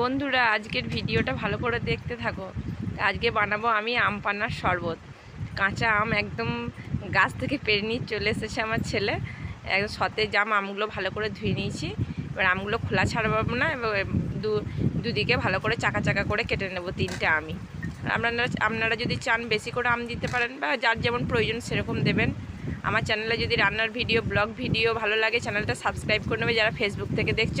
বন্ধুরা, আজকের ভিডিওটা ভালো করে দেখতে থাকো। আজকে বানাবো আমি আম পান্নার শরবত। কাঁচা আম একদম গাছ থেকে পেরে নিয়ে চলে এসেছে আমার ছেলে। একদম সতেজ আম, আমগুলো ভালো করে ধুয়ে নিয়েছি। এবার আমগুলো খোলা ছাড়াবো না, এবার দু, দুদিকে ভালো করে চাকা চাকা করে কেটে নেব তিনটে আমি আপনারা আপনারা যদি চান বেশি করে আম দিতে পারেন বা যার যেমন প্রয়োজন সেরকম দেবেন। আমার চ্যানেলে যদি রান্নার ভিডিও, ব্লগ ভিডিও ভালো লাগে, চ্যানেলটা সাবস্ক্রাইব করে নেবে যারা ফেসবুক থেকে দেখছ।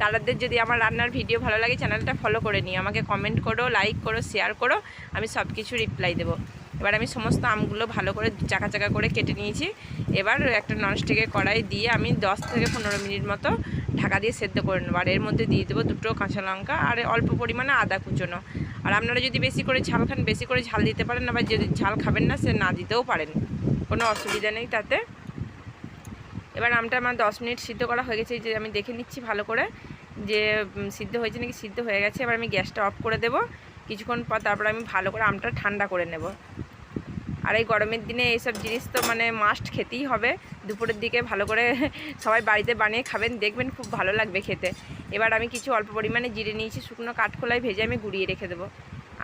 তাদের যদি আমার রান্নার ভিডিও ভালো লাগে, চ্যানেলটা ফলো করে নিও। আমাকে কমেন্ট করো লাইক করো শেয়ার করো, আমি সব কিছু রিপ্লাই দেবো। এবার আমি সমস্ত আমগুলো ভালো করে চাকা চাকা করে কেটে নিয়েছি। এবার একটা ননস্টিকের কড়াই দিয়ে আমি দশ থেকে পনেরো মিনিট মতো ঢাকা দিয়ে সেদ্ধ করে নেব। আর এর মধ্যে দিয়ে দেবো দুটো কাঁচা লঙ্কা আর অল্প পরিমাণে আদা কুচোনো। আর আপনারা যদি বেশি করে ঝাল খান, বেশি করে ঝাল দিতে পারেন আবার যদি ঝাল খাবেন না, সে না দিতেও পারেন। কোনো অসুবিধা নেই তাতে। এবার আমটা আমার দশ মিনিট সিদ্ধ করা হয়ে গেছে যে আমি দেখে নিচ্ছি ভালো করে যে সিদ্ধ হয়েছে নাকি সিদ্ধ হয়ে গেছে। এবার আমি গ্যাসটা অফ করে দেব। কিছুক্ষণ পর তারপর আমি ভালো করে আমটা ঠান্ডা করে নেব। আর এই গরমের দিনে এইসব জিনিস তো মানে মাস্ট খেতেই হবে। দুপুরের দিকে ভালো করে সবাই বাড়িতে বানিয়ে খাবেন, দেখবেন খুব ভালো লাগবে খেতে। এবার আমি কিছু অল্প পরিমাণে জিরে নিয়েছি, শুকনো কাঠখোলায় ভেজে আমি গুঁড়িয়ে রেখে দেবো।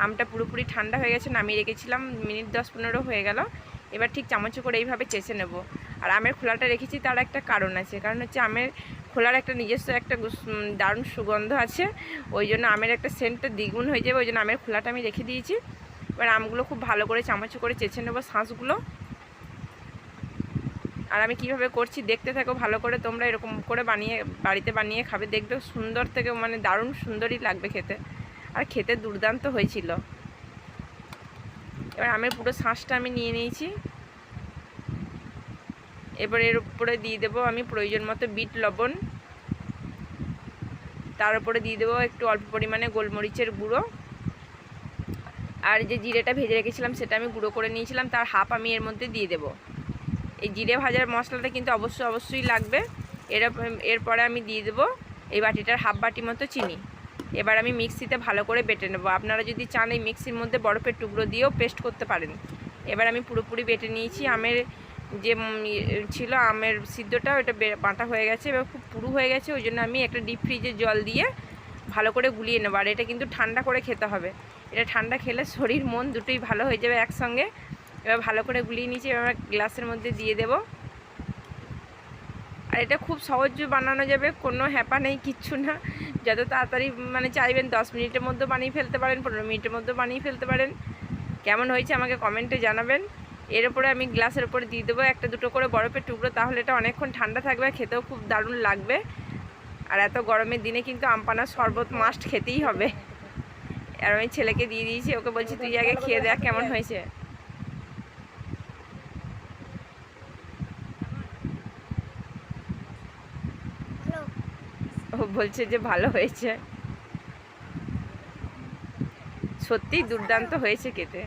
আমটা পুরোপুরি ঠান্ডা হয়ে গেছে, নামিয়ে রেখেছিলাম, মিনিট দশ পনেরো হয়ে গেল। এবার ঠিক চামচে করে এইভাবে চেঁচে নেব। আর আমের খোলাটা রেখেছি, তার একটা কারণ আছে। কারণ হচ্ছে আমের খোলার একটা নিজস্ব একটা দারুণ সুগন্ধ আছে। ওই জন্য আমের একটা সেন্টটা দ্বিগুণ হয়ে যাবে, ওই জন্য আমের খোলাটা আমি রেখে দিয়েছি। এবার আমগুলো খুব ভালো করে চামচে করে চেঁচে নেব শাঁসগুলো। আর আমি কীভাবে করছি দেখতে থাকো, ভালো করে তোমরা এরকম করে বানিয়ে, বাড়িতে বানিয়ে খাবে। দেখবে সুন্দর থেকে মানে দারুণ সুন্দরই লাগবে খেতে। আর খেতে দুর্দান্ত হয়েছিল। এবার আমের পুরো শাঁসটা আমি নিয়ে নিয়েছি। এবার এর উপরে দিয়ে দেবো আমি প্রয়োজন মতো বিট লবণ। তার উপরে দিয়ে দেবো একটু অল্প পরিমাণে গোলমরিচের গুঁড়ো। আর যে জিরেটা ভেজে রেখেছিলাম সেটা আমি গুঁড়ো করে নিয়েছিলাম, তার হাফ আমি এর মধ্যে দিয়ে দেবো। এই জিরে ভাজার মশলাটা কিন্তু অবশ্যই অবশ্যই লাগবে। এর এরপরে আমি দিয়ে দেবো এই বাটিটার হাফ বাটি মতো চিনি। এবার আমি মিক্সিতে ভালো করে বেটে নেব। আপনারা যদি চান এই মিক্সির মধ্যে বরফের টুকরো দিয়েও পেস্ট করতে পারেন। এবার আমি পুরোপুরি বেটে নিয়েছি। আমের যে ছিল আমের সিদ্ধটা, ওটা বাটা হয়ে গেছে। এবার খুব পুরু হয়ে গেছে, ওই জন্য আমি একটা ডিপ ফ্রিজে জল দিয়ে ভালো করে গুলিয়ে নেব। আর এটা কিন্তু ঠান্ডা করে খেতে হবে। এটা ঠান্ডা খেলে শরীর, মন দুটোই ভালো হয়ে যাবে একসঙ্গে। এবার ভালো করে গুলিয়ে নিয়েছি। এবার গ্লাসের মধ্যে দিয়ে দেবো। আর এটা খুব সহজ বানানো যাবে, কোনো হ্যাপা নেই, কিচ্ছু না। যত তাড়াতাড়ি মানে চাইবেন দশ মিনিটের মধ্যে বানিয়ে ফেলতে পারেন, পনেরো মিনিটের মধ্যে বানিয়ে ফেলতে পারেন। কেমন হয়েছে আমাকে কমেন্টে জানাবেন। এর উপরে আমি গ্লাসের উপরে দিয়ে দেবো একটা দুটো করে বরফের টুকরো, তাহলে এটা অনেকক্ষণ ঠান্ডা থাকবে খেতেও খুব দারুণ লাগবে। আর এত গরমের দিনে কিন্তু আমপানার শরবত মাস্ট খেতেই হবে। আর আমি ছেলেকে দিয়ে দিয়েছি, ওকে বলছি, তুই আগে খেয়ে দেখ কেমন হয়েছে। বলছে যে ভালো হয়েছে। সত্যিই দুর্দান্ত হয়েছে খেতে।